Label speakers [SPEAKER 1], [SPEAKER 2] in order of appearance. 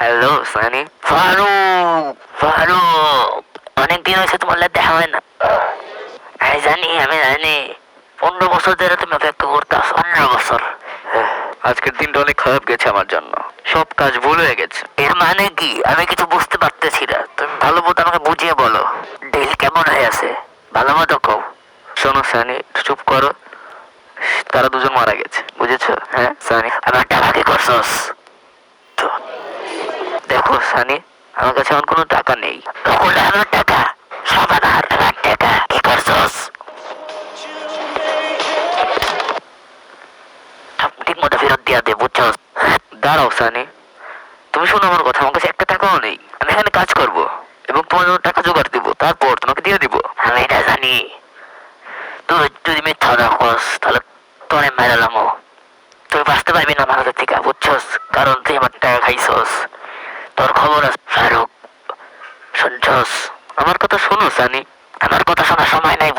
[SPEAKER 1] সানি ফারুক ফারুক অনেক দিন হয়েছে তোমার লাগে দেখা হয় না। আমি জানি আমি জানি। পনেরো বছর ধরে তুমি অপেক্ষা করতে আসো পনেরো বছর। আজকের দিনটা অনেক খারাপ গেছে আমার জন্য। সব কাজ ভুল হয়ে গেছে। এর মানে কি? আমি কিছু বুঝতে পারতেছি না। তুমি ভালো মতো আমাকে বুঝিয়ে বলো। ডিল কেমন হয়ে আছে? ভালো মতো কও। শোনো সানি চুপ করো। তারা দুজন মারা গেছে। বুঝেছ? হ্যাঁ সানি আমার টাকা কি করছস। সানি, আমার কাছে এখন কোনো টাকা নেই। দাঁড়াও সানি। তুমি শোনো আমার কথা, আমার কাছে একটা টাকাও নেই। আমি এখানে কাজ করব এবং তোমার জন্য টাকা জোগাড় দিব। তারপর তোমাকে দিয়ে দিব। আমি এটা জানি। তুই যদি মিথ্যা না তাহলে তোরে মেরালামো তুই বাঁচতে পারবি না আমার হাতের থেকে, বুঝছস? কারণ তুই আমার টাকা খাইছস। তোর খবর আছে? ফারুক শুনছস? আমার কথা শোনো সানি আমার কথা শোনার সময় নাই